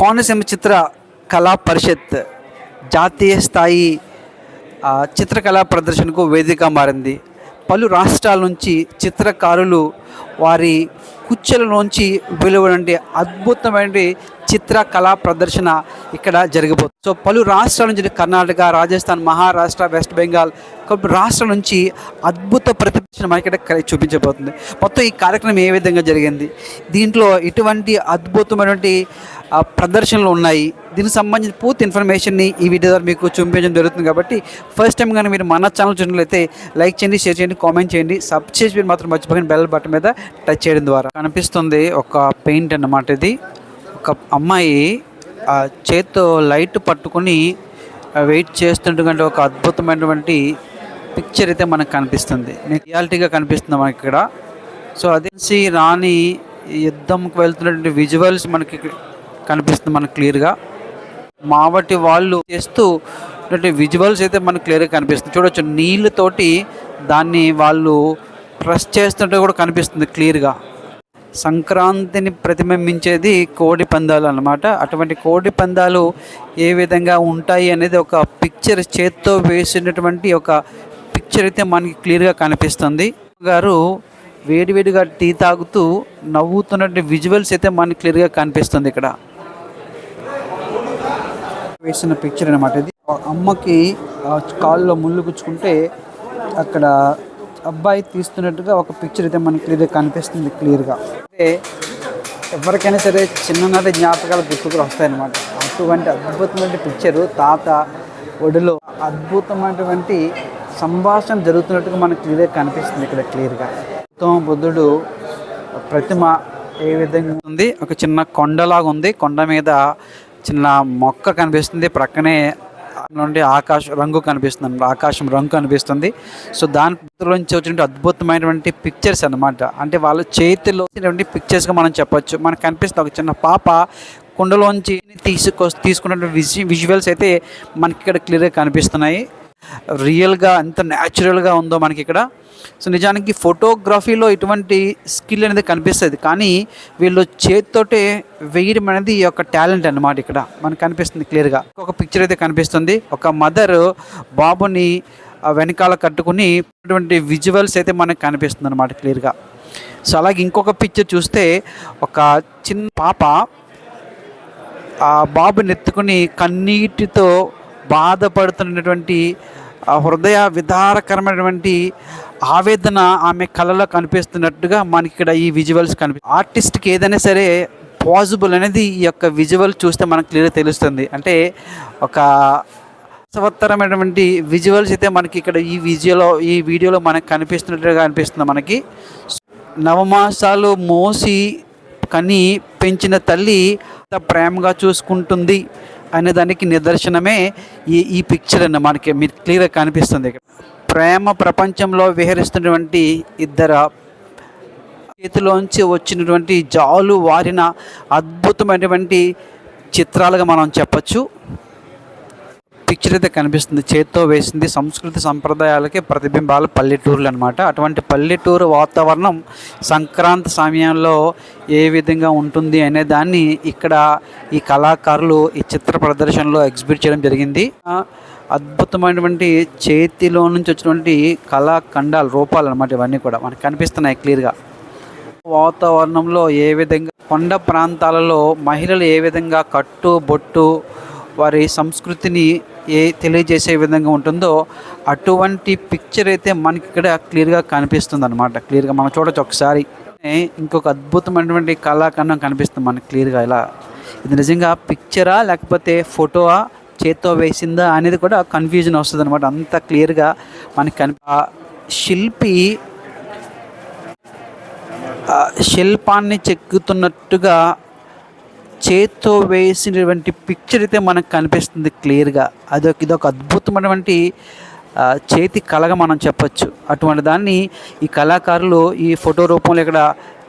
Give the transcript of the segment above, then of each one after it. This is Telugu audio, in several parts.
కోనసీమ చిత్ర కళా పరిషత్ జాతీయ స్థాయి చిత్రకళా ప్రదర్శనకు వేదిక మారింది. పలు రాష్ట్రాల నుంచి చిత్రకారులు వారి కుచ్చెలలోంచి వెలువడండి. అద్భుతమైన చిత్రకళా ప్రదర్శన ఇక్కడ జరిగిపోతుంది. సో పలు రాష్ట్రాల నుంచి కర్ణాటక రాజస్థాన్ మహారాష్ట్ర వెస్ట్ బెంగాల్ కొన్ని రాష్ట్రాల నుంచి అద్భుత ప్రతిభ మనకి ఇక్కడ చూపించబోతుంది. మొత్తం ఈ కార్యక్రమం ఏ విధంగా జరిగింది? దీంట్లో ఇటువంటి అద్భుతమైనటువంటి ప్రదర్శనలు ఉన్నాయి. దీనికి సంబంధించిన పూర్తి ఇన్ఫర్మేషన్ని ఈ వీడియో ద్వారా మీకు చూపించడం జరుగుతుంది కాబట్టి ఫస్ట్ టైం కానీ మీరు మన ఛానల్ చూసినట్లయితే లైక్ చేయండి షేర్ చేయండి కామెంట్ చేయండి. సబ్స్క్రైబ్ మాత్రం మర్చిపోయిన బెల్ బటన్ మీద టచ్ చేయడం ద్వారా. కనిపిస్తుంది ఒక పెయింట్ అన్నమాట ఇది. ఒక అమ్మాయి ఆ చేత్తో లైట్ పట్టుకొని వెయిట్ చేస్తుండగా ఒక అద్భుతమైనటువంటి పిక్చర్ అయితే మనకు కనిపిస్తుంది. మీకు రియాలిటీగా కనిపిస్తుంది మనకి ఇక్కడ. సో అదేసి రాణి యుద్ధంకి వెళ్తున్నటువంటి విజువల్స్ మనకి ఇక్కడ కనిపిస్తుంది మనకు క్లియర్గా. మావటి వాళ్ళు చేస్తూ విజువల్స్ అయితే మనకు క్లియర్గా కనిపిస్తుంది. చూడొచ్చు నీళ్ళతోటి దాన్ని వాళ్ళు ప్రెస్ చేస్తుంటే కూడా కనిపిస్తుంది క్లియర్గా. సంక్రాంతిని ప్రతిబింబించేది కోడి పందాలు అన్నమాట. అటువంటి కోడి పందాలు ఏ విధంగా ఉంటాయి అనేది ఒక పిక్చర్ చేత్తో వేసినటువంటి ఒక పిక్చర్ అయితే మనకి క్లియర్గా కనిపిస్తుంది. గారు వేడివేడిగా టీ తాగుతూ నవ్వుతున్నటువంటి విజువల్స్ అయితే మనకి క్లియర్గా కనిపిస్తుంది ఇక్కడ. వేసిన పిక్చర్ అనమాట ఇది. అమ్మకి కాళ్ళలో కాల్లో ముళ్ళు గుచ్చుకుంటే అక్కడ అబ్బాయి తీస్తున్నట్టుగా ఒక పిక్చర్ అయితే మనకి క్లియర్గా కనిపిస్తుంది క్లియర్గా అంటే ఎవరికైనా సరే చిన్ననాటి జ్ఞాపకాలు గుర్తుకు వస్తాయన్నమాట అటువంటి అద్భుతమైన పిక్చరు తాత ఒడిలో అద్భుతమైనటువంటి సంభాషణ జరుగుతున్నట్టుగా మనకు క్లియర్గా కనిపిస్తుంది ఇక్కడ క్లియర్గా గౌతమ బుద్ధుడు ప్రతిమ ఏ విధంగా ఉంది? ఒక చిన్న కొండలాగా ఉంది. కొండ మీద చిన్న మొక్క కనిపిస్తుంది. ప్రక్కనే నుండి ఆకాశం రంగు కనిపిస్తుంది ఆకాశం రంగు కనిపిస్తుంది. సో దాని నుంచి వచ్చిన అద్భుతమైనటువంటి పిక్చర్స్ అన్నమాట. అంటే వాళ్ళ చేతిలో వచ్చినటువంటి పిక్చర్స్గా మనం చెప్పొచ్చు. మనకు కనిపిస్తుంది ఒక చిన్న పాప కుండలోంచి తీసుకొ తీసుకున్న విజువల్స్ అయితే మనకి ఇక్కడ క్లియర్గా కనిపిస్తున్నాయి. రియల్గా ఎంత న్యాచురల్గా ఉందో మనకి ఇక్కడ సో నిజానికి ఫోటోగ్రఫీలో ఇటువంటి స్కిల్ అనేది కనిపిస్తుంది. కానీ వీళ్ళు చేతితోటే వేయడం అనేది ఈ యొక్క టాలెంట్ అన్నమాట ఇక్కడ మనకు కనిపిస్తుంది క్లియర్గా. ఒక పిక్చర్ అయితే కనిపిస్తుంది. ఒక మదర్ బాబుని వెనకాల కట్టుకుని ఇటువంటి విజువల్స్ అయితే మనకు కనిపిస్తుంది అనమాట క్లియర్గా. సో అలాగే ఇంకొక పిక్చర్ చూస్తే ఒక చిన్న పాప ఆ బాబుని ఎత్తుకుని కన్నీటితో బాధపడుతున్నటువంటి హృదయ విధారకరమైనటువంటి ఆవేదన ఆమె కళలో కనిపిస్తున్నట్టుగా మనకి ఇక్కడ ఈ విజువల్స్ కనిపి ఆర్టిస్ట్కి ఏదైనా సరే పాజిబుల్ అనేది ఈ యొక్క విజువల్ చూస్తే మనకు క్లియర్గా తెలుస్తుంది. అంటే ఒక రసవత్తరమైనటువంటి విజువల్స్ అయితే మనకి ఇక్కడ ఈ విజువలో ఈ వీడియోలో మనకు కనిపిస్తున్నట్టుగా అనిపిస్తుంది మనకి. నవమాసాలు మోసి కని పెంచిన తల్లి ప్రేమగా చూసుకుంటుంది. అనే దానికి నిదర్శనమే ఈ ఈ పిక్చర్ అన్న మనకి మీరు క్లియర్గా కనిపిస్తుంది. ఇక్కడ ప్రేమ ప్రపంచంలో విహరిస్తున్నటువంటి ఇద్దరు చేతిలోంచి వచ్చినటువంటి జాలు వారిన అద్భుతమైనటువంటి చిత్రాలుగా మనం చెప్పచ్చు. పిక్చర్ అయితే కనిపిస్తుంది. చేత్తో వేసింది సంస్కృతి సంప్రదాయాలకి ప్రతిబింబాలు పల్లెటూర్లు అనమాట అటువంటి పల్లెటూరు వాతావరణం సంక్రాంతి సమయంలో ఏ విధంగా ఉంటుంది అనే దాన్ని ఇక్కడ ఈ కళాకారులు ఈ చిత్ర ప్రదర్శనలో ఎగ్జిబిట్ చేయడం జరిగింది. అద్భుతమైనటువంటి చేతిలో నుంచి వచ్చినటువంటి కళాఖండాలు రూపాలు అనమాట ఇవన్నీ కూడా మనకు కనిపిస్తున్నాయి క్లియర్గా. వాతావరణంలో ఏ విధంగా కొండ ప్రాంతాలలో మహిళలు ఏ విధంగా కట్టు బొట్టు వారి సంస్కృతిని ఏ తెలియజేసే విధంగా ఉంటుందో అటువంటి పిక్చర్ అయితే మనకి ఇక్కడ క్లియర్గా కనిపిస్తుంది అనమాట క్లియర్గా మనం చూడొచ్చు ఒకసారి. ఇంకొక అద్భుతమైనటువంటి కళాఖండం కనిపిస్తుంది మనకి క్లియర్గా ఇలా. ఇది నిజంగా పిక్చరా లేకపోతే ఫోటోవా చేత్తో వేసిందా అనేది కూడా కన్ఫ్యూజన్ వస్తుంది అనమాట అంత క్లియర్గా మనకి కని ఆ శిల్పి శిల్పాన్ని చెక్కుతున్నట్టుగా చేత్తో వేసినటువంటి పిక్చర్ అయితే మనకు కనిపిస్తుంది క్లియర్గా అదొక ఇదొక అద్భుతమైనటువంటి చేతి కళగా మనం చెప్పచ్చు. అటువంటి దాన్ని ఈ కళాకారులు ఈ ఫోటో రూపంలో ఇక్కడ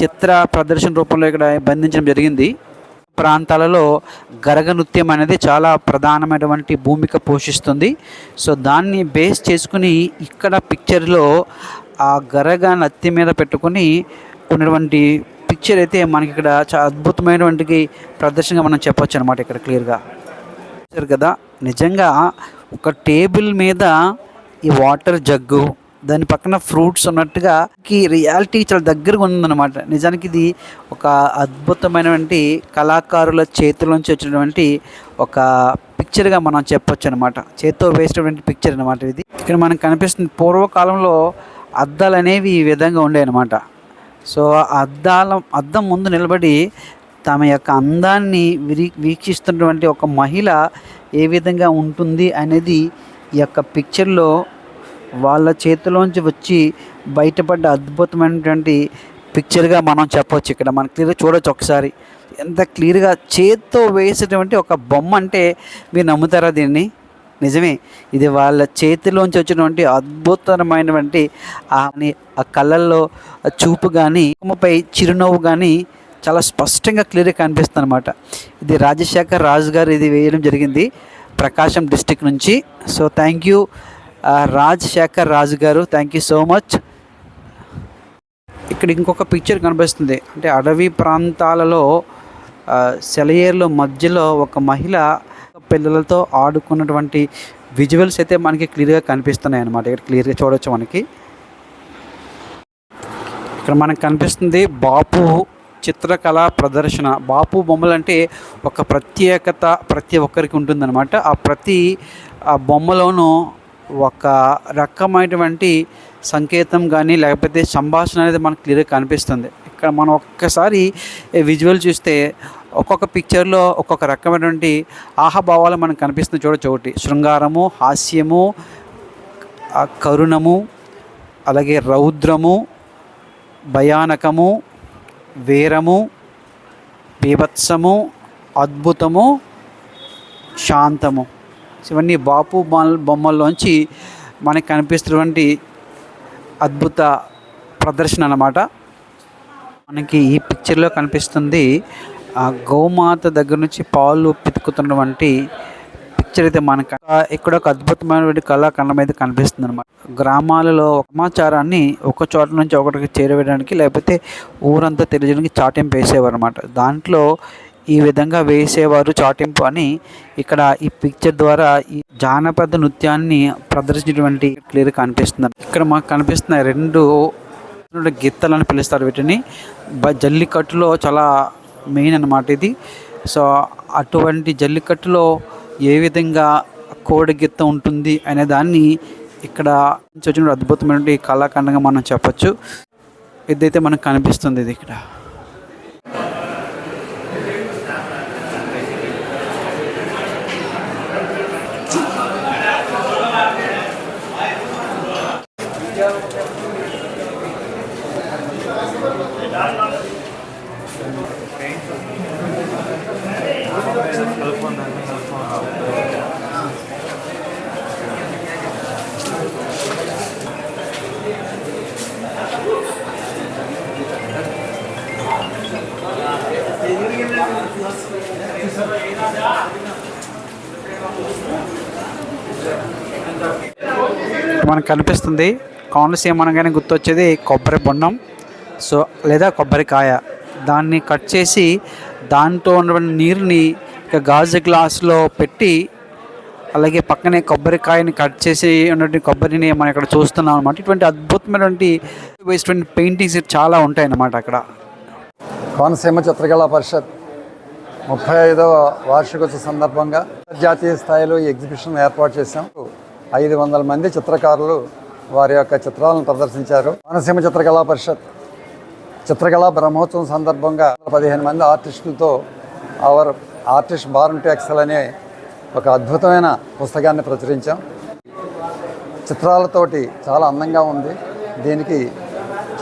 చిత్ర ప్రదర్శన రూపంలో ఇక్కడ బంధించడం జరిగింది. ప్రాంతాలలో గరగ నృత్యం అనేది చాలా ప్రధానమైనటువంటి భూమిక పోషిస్తుంది. సో దాన్ని బేస్ చేసుకుని ఇక్కడ పిక్చర్లో ఆ గరగ నత్తి మీద పెట్టుకుని ఉన్నటువంటి పిక్చర్ అయితే మనకి ఇక్కడ చాలా అద్భుతమైనటువంటి ప్రదర్శనగా మనం చెప్పొచ్చు అనమాట ఇక్కడ క్లియర్గా. చూశారు కదా నిజంగా ఒక టేబుల్ మీద ఈ వాటర్ జగ్గు దాని పక్కన ఫ్రూట్స్ ఉన్నట్టుగా కి రియాలిటీ చాలా దగ్గరగా ఉందన్నమాట. నిజానికి ఇది ఒక అద్భుతమైనటువంటి కళాకారుల చేతిలోంచి వచ్చినటువంటి ఒక పిక్చర్గా మనం చెప్పొచ్చు అనమాట చేత్తో వేసినటువంటి పిక్చర్ అనమాట ఇది. ఇక్కడ మనకు కనిపిస్తుంది పూర్వకాలంలో అద్దాలు అనేవి ఈ విధంగా ఉండేవి అనమాట సో ఆ అద్దాల అద్దం ముందు నిలబడి తమ యొక్క అందాన్ని విరి వీక్షిస్తున్నటువంటి ఒక మహిళ ఏ విధంగా ఉంటుంది అనేది ఈ యొక్క పిక్చర్లో వాళ్ళ చేతిలోంచి వచ్చి బయటపడ్డ అద్భుతమైనటువంటి పిక్చర్గా మనం చెప్పవచ్చు ఇక్కడ. మనం క్లియర్గా చూడొచ్చు ఒకసారి. ఎంత క్లియర్గా చేత్తో వేసేటువంటి ఒక బొమ్మ అంటే మీరు నమ్ముతారా దీన్ని? నిజమే. ఇది వాళ్ళ చేతిలోంచి వచ్చినటువంటి అద్భుతమైనటువంటి ఆ కళ్ళల్లో చూపు కానీ ముఖముపై చిరునవ్వు కానీ చాలా స్పష్టంగా క్లియర్గా కనిపిస్తుంది అనమాట ఇది రాజశేఖర్ రాజు గారు ఇది వేయడం జరిగింది ప్రకాశం డిస్టిక్ నుంచి. So thank you Rajasekhar Raju గారు. Thank you so much. ఇక్కడ ఇంకొక పిక్చర్ కనిపిస్తుంది. అంటే అడవి ప్రాంతాలలో ఆ, సెలయేర్ల మధ్యలో ఒక మహిళ పిల్లలతో ఆడుకున్నటువంటి విజువల్స్ అయితే మనకి క్లియర్గా కనిపిస్తున్నాయి అనమాట ఇక్కడ క్లియర్గా చూడొచ్చు మనకి. ఇక్కడ మనకు కనిపిస్తుంది బాపు చిత్రకళ ప్రదర్శన. బాపు బొమ్మలు అంటే ఒక ప్రత్యేకత ప్రతి ఒక్కరికి ఉంటుందన్నమాట. ఆ ప్రతి ఆ బొమ్మలోనూ ఒక రకమైనటువంటి సంకేతం కానీ లేకపోతే సంభాషణ అనేది మనకు క్లియర్గా కనిపిస్తుంది. ఇక్కడ మనం ఒక్కసారి విజువల్ చూస్తే ఒక్కొక్క పిక్చర్లో ఒక్కొక్క రకమైనటువంటి ఆహాభావాలు మనకు కనిపిస్తుంది చూడొచ్చు ఒకటి శృంగారము హాస్యము ఆ కరుణము అలాగే రౌద్రము భయానకము వీరము బీభత్సము అద్భుతము శాంతము. ఇవన్నీ బాపు బొమ్మల్లోంచి మనకు కనిపిస్తున్నటువంటి అద్భుత ప్రదర్శన అన్నమాట. మనకి ఈ పిక్చర్లో కనిపిస్తుంది ఆ గోమాత దగ్గర నుంచి పాలు పితుకుతున్నటువంటి పిక్చర్ అయితే మనకు. ఇక్కడ ఒక అద్భుతమైనటువంటి కళాఖండం అయితే కనిపిస్తుంది అనమాట గ్రామాలలో సమాచారాన్ని ఒక చోట నుంచి ఒకటికి చేరవేయడానికి లేకపోతే ఊరంతా తెలియజేయడానికి చాటింపు వేసేవారు అనమాట దాంట్లో ఈ విధంగా వేసేవారు చాటింపు అని ఇక్కడ ఈ పిక్చర్ ద్వారా ఈ జానపద నృత్యాన్ని ప్రదర్శించినటువంటి క్లియర్ కనిపిస్తుంది. ఇక్కడ మాకు కనిపిస్తున్న రెండు గిత్తలు అని పిలుస్తారు వీటిని. జల్లికట్టులో చాలా మెయిన్ అన్నమాట ఇది. సో అటువంటి జల్లికట్టులో ఏ విధంగా కోడి గిత్త ఉంటుంది అనే దాన్ని ఇక్కడ వచ్చిన అద్భుతమైన కళాఖండంగా మనం చెప్పొచ్చు. ఇదైతే మనకు కనిపిస్తుంది ఇది ఇక్కడ. మనకు కనిపిస్తుంది. కోనసీమ అనగానే గుర్తొచ్చేది కొబ్బరి బొండం. సో లేదా కొబ్బరికాయ. దాన్ని కట్ చేసి దాంతో ఉన్నటువంటి నీరుని గాజు గ్లాసులో పెట్టి అలాగే పక్కనే కొబ్బరికాయని కట్ చేసి ఉన్నటువంటి కొబ్బరిని మనం ఇక్కడ చూస్తున్నాం అనమాట ఇటువంటి అద్భుతమైనటువంటి వేసినటువంటి పెయింటింగ్స్ చాలా ఉంటాయి అన్నమాట అక్కడ కోనసీమ చిత్రకళా పరిషత్ ముప్పై ఐదవ వార్షికోత్సవ సందర్భంగా అంతర్జాతీయ స్థాయిలో ఈ ఎగ్జిబిషన్ ఏర్పాటు చేశాం. ఐదు వందల మంది చిత్రకారులు వారి యొక్క చిత్రాలను ప్రదర్శించారు. కోనసీమ చిత్రకళా పరిషత్ చిత్రకళా బ్రహ్మోత్సవం సందర్భంగా పదిహేను మంది ఆర్టిస్టులతో our artist born to excel అనే ఒక అద్భుతమైన పుస్తకాన్ని ప్రచురించాం. చిత్రాలతోటి చాలా అందంగా ఉంది. దీనికి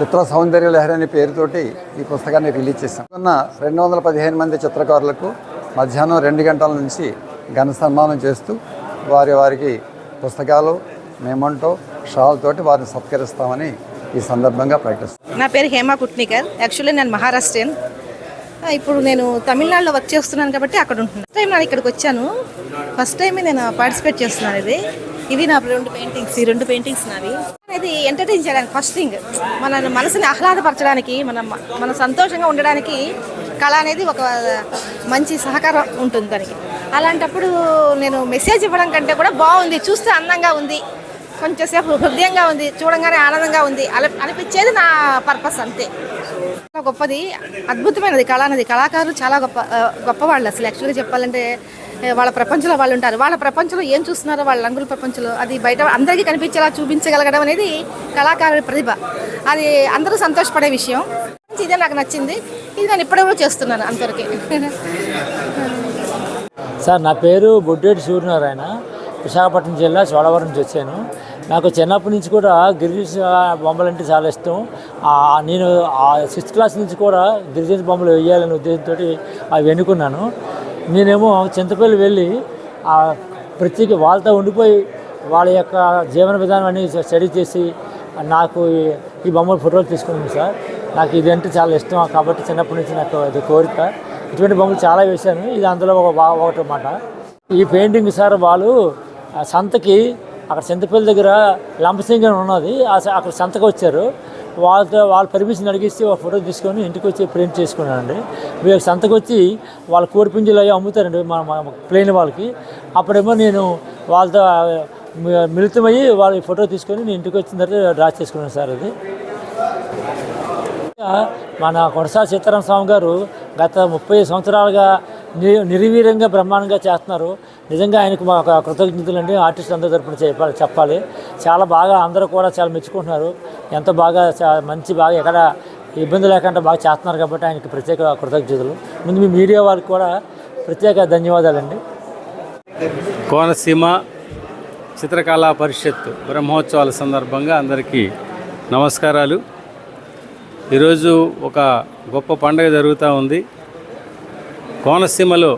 చిత్ర సౌందర్య లహరి అనే పేరుతోటి ఈ పుస్తకాన్ని రిలీజ్ చేశాం. ఉన్న రెండు వందల పదిహేను మంది చిత్రకారులకు మధ్యాహ్నం రెండు గంటల నుంచి ఘన సన్మానం చేస్తూ వారి వారికి పుస్తకాలు మేమంటో షాల్తో వారిని సత్కరిస్తామని ఈ సందర్భంగా ప్రకటిస్తాం. నా పేరు హేమా కుట్నికర్. యాక్చువల్లీ నేను మహారాష్ట్రియన్ ఇప్పుడు నేను తమిళనాడులో వర్క్ చేస్తున్నాను కాబట్టి అక్కడ ఉంటున్నాను. ఫస్ట్ టైం నేను ఇక్కడికి వచ్చాను. ఫస్ట్ టైం నేను పార్టిసిపేట్ చేస్తున్నాను ఇది. ఇవి నా రెండు పెయింటింగ్స్ ఈ రెండు పెయింటింగ్స్ నావి. ఇది ఎంటర్టైన్ చేయడానికి ఫస్ట్ థింగ్ మన మనసుని ఆహ్లాదపరచడానికి మన మన సంతోషంగా ఉండడానికి కళ అనేది ఒక మంచి సహకారం ఉంటుంది దానికి. అలాంటప్పుడు నేను మెసేజ్ ఇవ్వడం కంటే కూడా బాగుంది చూస్తే అందంగా ఉంది. కొంచెంసేపు హృదయంగా ఉంది చూడంగానే ఆనందంగా ఉంది. అలా అనిపించేది నా పర్పస్ అంతే. చాలా గొప్పది అద్భుతమైనది కళ అనేది కళాకారులు చాలా గొప్ప గొప్పవాళ్ళు అసలు. యాక్చువల్గా చెప్పాలంటే వాళ్ళ ప్రపంచంలో వాళ్ళు ఉంటారు. వాళ్ళ ప్రపంచంలో ఏం చూస్తున్నారో వాళ్ళ రంగుల ప్రపంచంలో అది బయట అందరికీ కనిపించేలా చూపించగలగడం అనేది కళాకారుడి ప్రతిభ. అది అందరూ సంతోషపడే విషయం. ఇదే నాకు నచ్చింది. ఇది నేను ఇప్పటివరకు చేస్తున్నాను అంతవరకే. సార్ నా పేరు బొడ్డేటి సూర్యనారాయణ. విశాఖపట్నం జిల్లా చోడవరం నుంచి వచ్చాను. నాకు చిన్నప్పటి నుంచి కూడా గిరిజన బొమ్మలు అంటే చాలా ఇష్టం. నేను ఆ సిక్స్త్ క్లాస్ నుంచి కూడా గిరిజన బొమ్మలు వేయాలనే ఉద్దేశంతో అవి ఎన్నుకున్నాను. నేనేమో చింతపల్లి వెళ్ళి ఆ ప్రత్యేక వాళ్ళతో ఉండిపోయి వాళ్ళ యొక్క జీవన విధానం అన్ని స్టడీ చేసి నాకు ఈ- బొమ్మలు బొమ్మల ఫోటోలు తీసుకున్నాను సార్. నాకు ఇది అంటే చాలా ఇష్టం. కాబట్టి చిన్నప్పటి నుంచి నాకు అది కోరిక. ఇటువంటి బొమ్మలు చాలా వేశాను. ఇది అందులో ఒక ఒకటి అన్నమాట. ఈ పెయింటింగ్ సార్ వాళ్ళు ఆ సంతకి అక్కడ చింతపల్లి దగ్గర లంపసింగ్ అని ఉన్నది. ఆ స- అక్కడ సంతకు వచ్చారు. వాళ్ళతో వాళ్ళ పర్మిషన్ అడిగిస్తే ఒక ఫోటో తీసుకొని ఇంటికి వచ్చి ప్రింట్ చేసుకున్నానండి. వీళ్ళకి సంతకు వచ్చి వాళ్ళ కోరిపింజులు అవి అమ్ముతారండి మా ప్లేన్ వాళ్ళకి. అప్పుడేమో నేను వాళ్ళతో మి- మిళితమయ్యి వాళ్ళ ఫోటో తీసుకొని నేను ఇంటికి వచ్చిన తర్వాత డ్రా చేసుకున్నాను సార్ అది. మన కొనసా సీతారాం స్వామి గారు గత ముప్పై సంవత్సరాలుగా ని నిర్వీర్యంగా బ్రహ్మాండంగా చేస్తున్నారు. నిజంగా ఆయనకు మా ఒక ఆర్టిస్ట్ అందరి తరపున చెప్పాలి చెప్పాలి. చాలా బాగా అందరూ కూడా చాలా మెచ్చుకుంటున్నారు. ఎంత బాగా మంచి బాగా ఎక్కడ ఇబ్బంది లేకుండా బాగా చేస్తున్నారు కాబట్టి ఆయనకి ప్రత్యేక కృతజ్ఞతలు. ముందు మీ మీడియా వాళ్ళకి కూడా ప్రత్యేక ధన్యవాదాలండి. కోనసీమ చిత్రకళా పరిషత్ బ్రహ్మోత్సవాల సందర్భంగా అందరికీ నమస్కారాలు. ఈరోజు ఒక గొప్ప పండుగ జరుగుతూ ఉంది. కోనసీమలో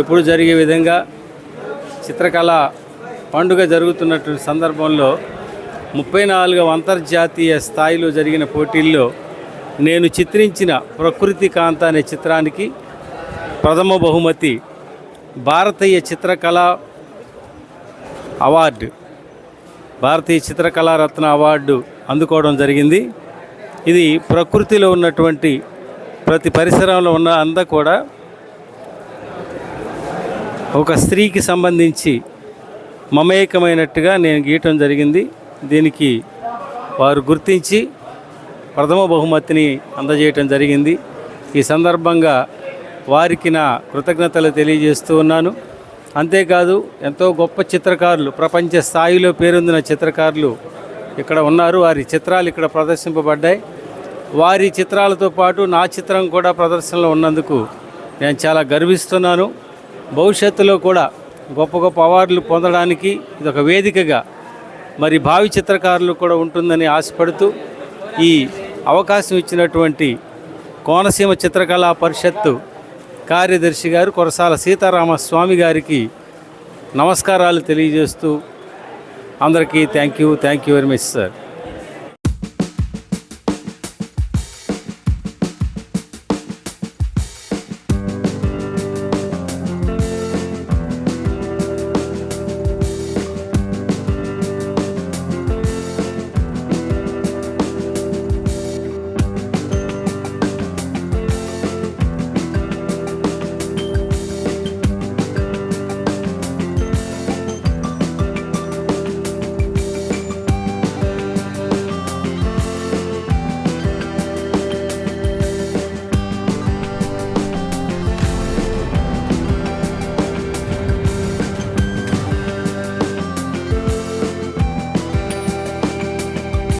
ఎప్పుడు జరిగే విధంగా చిత్రకళ పండుగ జరుగుతున్నటువంటి సందర్భంలో ముప్పై నాలుగవ అంతర్జాతీయ స్థాయిలో జరిగిన పోటీల్లో నేను చిత్రించిన ప్రకృతి కాంత అనే చిత్రానికి ప్రథమ బహుమతి భారతీయ చిత్రకళ అవార్డు. భారతీయ చిత్రకళారత్న అవార్డు అందుకోవడం జరిగింది. ఇది ప్రకృతిలో ఉన్నటువంటి ప్రతి పరిసరంలో ఉన్న అంద కూడా ఒక స్త్రీకి సంబంధించి మమేకమైనట్టుగా నేను గీయటం జరిగింది. దీనికి వారు గుర్తించి ప్రథమ బహుమతిని అందజేయటం జరిగింది. ఈ సందర్భంగా వారికి నా కృతజ్ఞతలు తెలియజేస్తూ ఉన్నాను. అంతేకాదు ఎంతో గొప్ప చిత్రకారులు ప్రపంచ స్థాయిలో పేరొందిన చిత్రకారులు ఇక్కడ ఉన్నారు. వారి చిత్రాలు ఇక్కడ ప్రదర్శింపబడ్డాయి. వారి చిత్రాలతో పాటు నా చిత్రం కూడా ప్రదర్శనలో ఉన్నందుకు నేను చాలా గర్విస్తున్నాను. భవిష్యత్తులో కూడా గొప్ప గొప్ప అవార్డులు పొందడానికి ఇది ఒక వేదికగా మరి భావి చిత్రకారులు కూడా ఉంటుందని ఆశపడుతూ ఈ అవకాశం ఇచ్చినటువంటి కోనసీమ చిత్రకళా పరిషత్తు కార్యదర్శి గారు కొరసాల సీతారామస్వామి గారికి నమస్కారాలు తెలియజేస్తూ అందరికీ thank you thank you very much sir